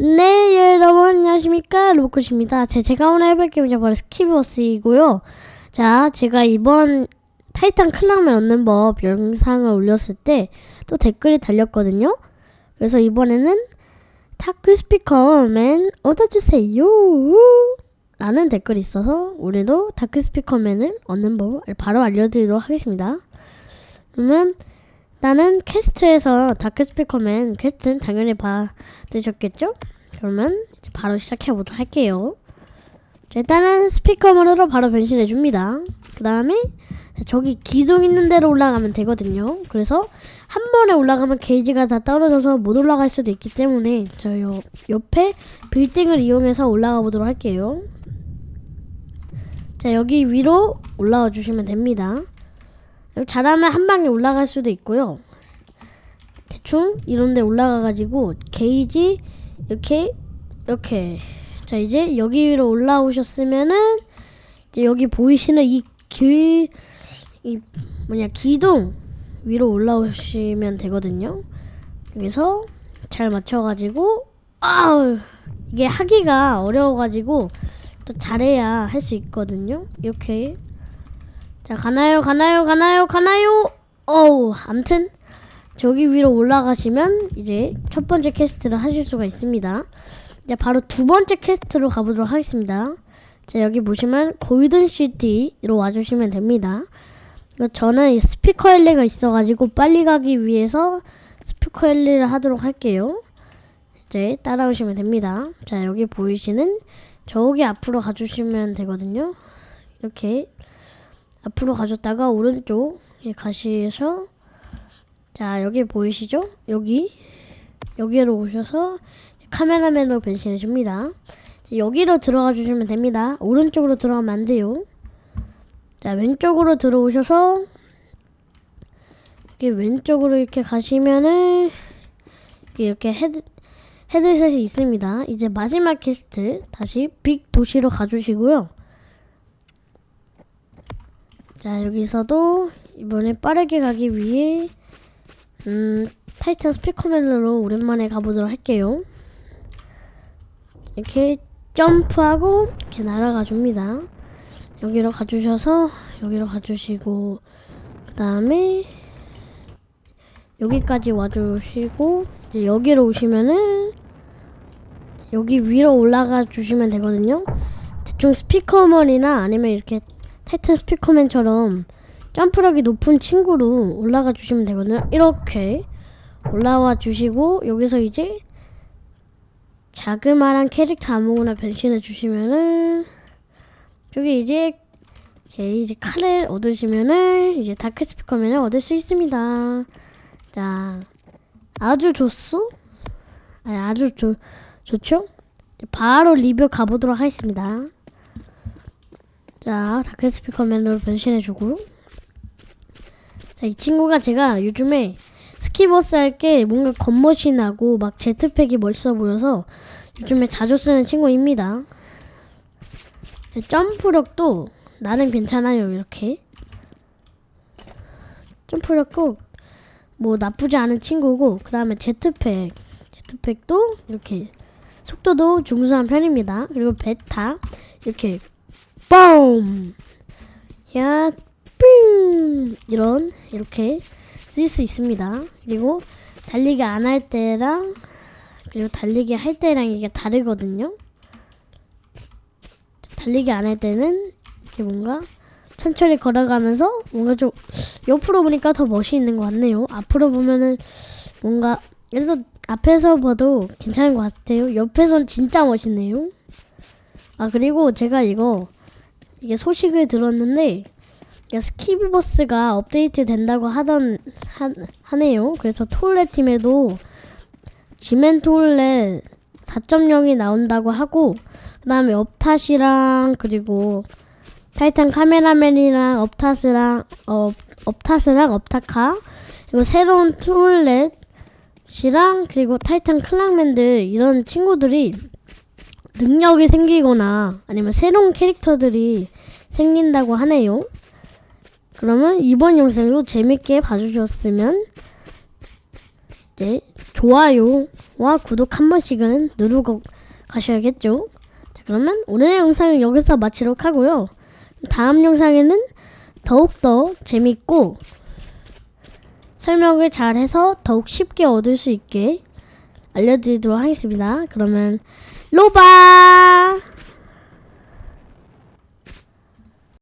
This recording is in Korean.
네, 여러분 안녕하십니까 로봇입니다. 제, 제가 오늘 해볼 게임은 바로 스키버스이고요. 자, 제가 이번 타이탄 클락맨 얻는 법 영상을 올렸을 때 또 댓글이 달렸거든요. 그래서 이번에는 타크 스피커맨 얻어주세요. 라는 댓글이 있어서 오늘도 다크 스피커맨을 얻는 법을 바로 알려드리도록 하겠습니다. 그러면 나는 퀘스트에서 다크 스피커맨 퀘스트는 당연히 받으셨겠죠? 그러면 이제 바로 시작해 보도록 할게요. 자, 일단은 스피커맨으로 바로 변신해 줍니다. 그 다음에 저기 기둥 있는 데로 올라가면 되거든요. 그래서 한 번에 올라가면 게이지가 다 떨어져서 못 올라갈 수도 있기 때문에 저 요, 옆에 빌딩을 이용해서 올라가 보도록 할게요. 자 여기 위로 올라와 주시면 됩니다. 잘하면 한 방에 올라갈 수도 있고요. 대충 이런 데 올라가 가지고 게이지 이렇게 이렇게 자 이제 여기 위로 올라오셨으면은 이제 여기 보이시는 이길이 뭐냐 기둥 위로 올라오시면 되거든요. 여기서 잘 맞춰가지고 아우 이게 하기가 어려워가지고 또 잘해야 할 수 있거든요. 이렇게 자 가나요 가나요 가나요 가나요? 어우 암튼 저기 위로 올라가시면 이제 첫 번째 퀘스트를 하실 수가 있습니다. 이제 바로 두 번째 퀘스트로 가보도록 하겠습니다. 자 여기 보시면 골든시티로 와주시면 됩니다. 저는 이 스피커 엘리가 있어가지고 빨리 가기 위해서 스피커 엘리를 하도록 할게요. 이제 따라오시면 됩니다. 자 여기 보이시는 저기 앞으로 가주시면 되거든요. 이렇게 앞으로 가셨다가 오른쪽에 가시셔서 자 여기 보이시죠? 여기 여기로 오셔서 카메라맨으로 변신해 줍니다. 여기로 들어가 주시면 됩니다. 오른쪽으로 들어가면 안 돼요. 자 왼쪽으로 들어오셔서 이렇게 왼쪽으로 이렇게 가시면은 이렇게 헤드 헤드셋이 있습니다. 이제 마지막 퀘스트 다시 빅 도시로 가주시고요. 자 여기서도 이번에 빠르게 가기 위해 음 타이탄 스피커맨으로 오랜만에 가보도록 할게요. 이렇게 점프하고 이렇게 날아가 줍니다. 여기로 가주셔서 여기로 가주시고 그 다음에 여기까지 와주시고 이제 여기로 오시면은 여기 위로 올라가 주시면 되거든요. 대충 스피커먼이나 아니면 이렇게 타이탄 스피커맨처럼 점프력이 높은 친구로 올라가 주시면 되거든요. 이렇게 올라와 주시고 여기서 이제 자그마한 캐릭터 아무거나 변신해 주시면은 저기 이제 이렇게 이제 칼을 얻으시면은 이제 다크 스피커맨을 얻을 수 있습니다. 자, 아주 좋소? 아니, 아주 좋, 좋죠? 바로 리뷰 가보도록 하겠습니다. 자, 다크 스피커맨으로 변신해주고. 자, 이 친구가 제가 요즘에 스키버스 할 게 뭔가 겉멋이 나고 막 제트팩이 멋있어 보여서 요즘에 자주 쓰는 친구입니다. 점프력도 나는 괜찮아요, 이렇게. 점프력도 뭐 나쁘지 않은 친구고, 그 다음에 제트팩. 제트팩도 이렇게 속도도 중수한 편입니다. 그리고 베타. 이렇게 뻥! 야, 삥! 이런, 이렇게 쓸 수 있습니다. 그리고 달리기 안 할 때랑, 그리고 달리기 할 때랑 이게 다르거든요. 달리기 안 할 때는 이렇게 뭔가 천천히 걸어가면서 뭔가 좀 옆으로 보니까 더 멋이 있는 것 같네요. 앞으로 보면은 뭔가 그래서 앞에서 봐도 괜찮은 것 같아요. 옆에선 진짜 멋있네요. 아 그리고 제가 이거 이게 소식을 들었는데 스키비버스가 업데이트 된다고 하던 하, 하네요. 그래서 톨렛 팀에도 지멘 톨렛 4.0이 나온다고 하고 그다음에 업탓이랑 그리고 타이탄 카메라맨이랑 업탓이랑 어, 업탓이랑 업타카 그리고 새로운 톨렛이랑 그리고 타이탄 클락맨들 이런 친구들이 능력이 생기거나 아니면 새로운 캐릭터들이 생긴다고 하네요. 그러면 이번 영상도 재밌게 봐주셨으면 이제 좋아요와 구독 한 번씩은 누르고 가셔야겠죠. 자, 그러면 오늘의 영상은 여기서 마치도록 하고요. 다음 영상에는 더욱더 재밌고 설명을 잘해서 더욱 쉽게 얻을 수 있게 알려드리도록 하겠습니다. 그러면 로바!